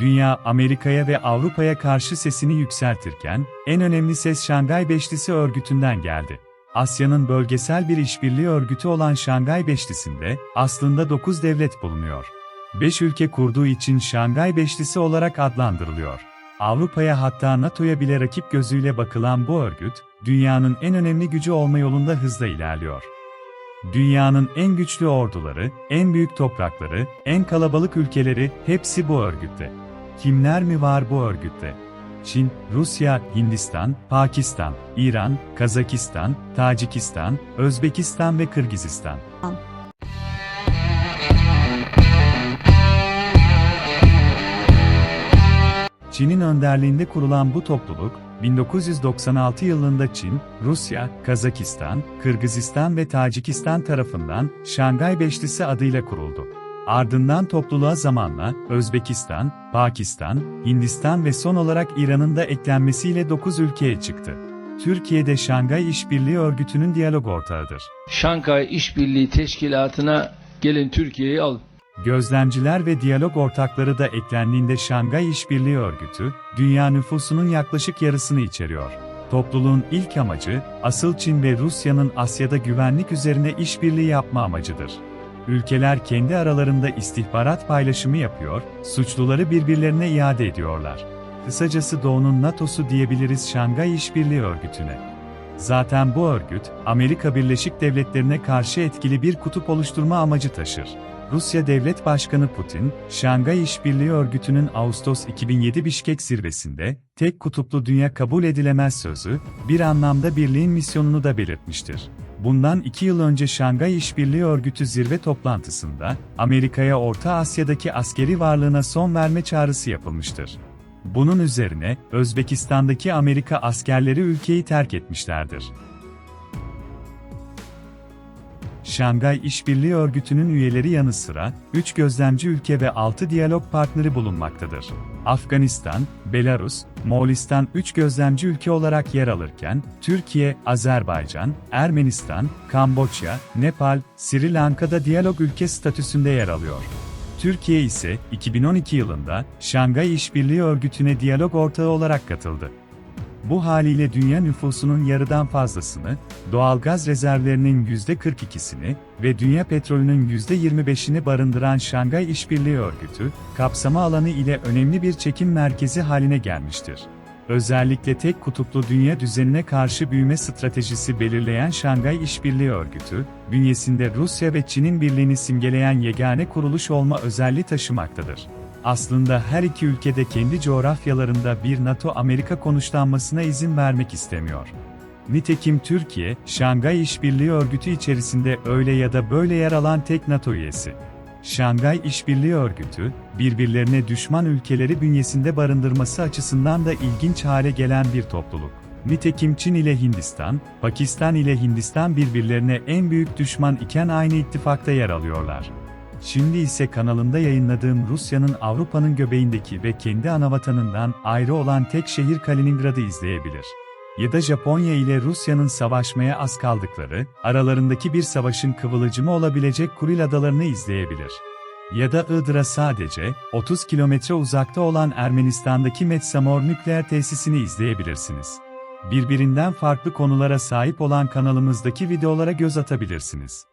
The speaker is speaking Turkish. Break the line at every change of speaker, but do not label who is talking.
dünya Amerika'ya ve Avrupa'ya karşı sesini yükseltirken, en önemli ses Şangay Beşlisi örgütünden geldi. Asya'nın bölgesel bir işbirliği örgütü olan Şangay Beşlisi'nde aslında 9 devlet bulunuyor. 5 ülke kurduğu için Şangay Beşlisi olarak adlandırılıyor. Avrupa'ya hatta NATO'ya bile rakip gözüyle bakılan bu örgüt, dünyanın en önemli gücü olma yolunda hızla ilerliyor. Dünyanın en güçlü orduları, en büyük toprakları, en kalabalık ülkeleri hepsi bu örgütte. Kimler mi var bu örgütte? Çin, Rusya, Hindistan, Pakistan, İran, Kazakistan, Tacikistan, Özbekistan ve Kırgızistan. Çin'in önderliğinde kurulan bu topluluk, 1996 yılında Çin, Rusya, Kazakistan, Kırgızistan ve Tacikistan tarafından Şangay Beşlisi adıyla kuruldu. Ardından topluluğa zamanla Özbekistan, Pakistan, Hindistan ve son olarak İran'ın da eklenmesiyle 9 ülkeye çıktı. Türkiye'de Şangay İşbirliği Örgütü'nün diyalog ortağıdır.
Şankay İşbirliği Teşkilatı'na gelin Türkiye'yi alın.
Gözlemciler ve diyalog ortakları da eklendiğinde Şangay İşbirliği Örgütü, dünya nüfusunun yaklaşık yarısını içeriyor. Topluluğun ilk amacı, asıl Çin ve Rusya'nın Asya'da güvenlik üzerine işbirliği yapma amacıdır. Ülkeler kendi aralarında istihbarat paylaşımı yapıyor, suçluları birbirlerine iade ediyorlar. Kısacası Doğu'nun NATO'su diyebiliriz Şangay İşbirliği Örgütü'ne. Zaten bu örgüt, Amerika Birleşik Devletleri'ne karşı etkili bir kutup oluşturma amacı taşır. Rusya Devlet Başkanı Putin, Şangay İşbirliği Örgütü'nün Ağustos 2007 Bişkek zirvesinde, tek kutuplu dünya kabul edilemez sözü, bir anlamda birliğin misyonunu da belirtmiştir. Bundan iki yıl önce Şangay İşbirliği Örgütü zirve toplantısında, Amerika'ya Orta Asya'daki askeri varlığına son verme çağrısı yapılmıştır. Bunun üzerine, Özbekistan'daki Amerika askerleri ülkeyi terk etmişlerdir. Şangay İşbirliği Örgütü'nün üyeleri yanı sıra, 3 gözlemci ülke ve 6 diyalog partneri bulunmaktadır. Afganistan, Belarus, Moğolistan 3 gözlemci ülke olarak yer alırken, Türkiye, Azerbaycan, Ermenistan, Kamboçya, Nepal, Sri Lanka'da diyalog ülke statüsünde yer alıyor. Türkiye ise 2012 yılında Şangay İşbirliği Örgütü'ne diyalog ortağı olarak katıldı. Bu haliyle dünya nüfusunun yarıdan fazlasını, doğalgaz rezervlerinin %42'sini ve dünya petrolünün %25'ini barındıran Şangay İşbirliği Örgütü, kapsama alanı ile önemli bir çekim merkezi haline gelmiştir. Özellikle tek kutuplu dünya düzenine karşı büyüme stratejisi belirleyen Şangay İşbirliği Örgütü, bünyesinde Rusya ve Çin'in birliğini simgeleyen yegane kuruluş olma özelliği taşımaktadır. Aslında her iki ülkede kendi coğrafyalarında bir NATO-Amerika konuşlanmasına izin vermek istemiyor. Nitekim Türkiye, Şangay İşbirliği Örgütü içerisinde öyle ya da böyle yer alan tek NATO üyesi. Şangay İşbirliği Örgütü, birbirlerine düşman ülkeleri bünyesinde barındırması açısından da ilginç hale gelen bir topluluk. Nitekim Çin ile Hindistan, Pakistan ile Hindistan birbirlerine en büyük düşman iken aynı ittifakta yer alıyorlar. Şimdi ise kanalında yayınladığım Rusya'nın Avrupa'nın göbeğindeki ve kendi anavatanından ayrı olan tek şehir Kaliningrad'ı izleyebilir. Ya da Japonya ile Rusya'nın savaşmaya az kaldıkları, aralarındaki bir savaşın kıvılcımı olabilecek Kuril Adalarını izleyebilir. Ya da Iğdır'a sadece 30 kilometre uzakta olan Ermenistan'daki Metsamor nükleer tesisini izleyebilirsiniz. Birbirinden farklı konulara sahip olan kanalımızdaki videolara göz atabilirsiniz.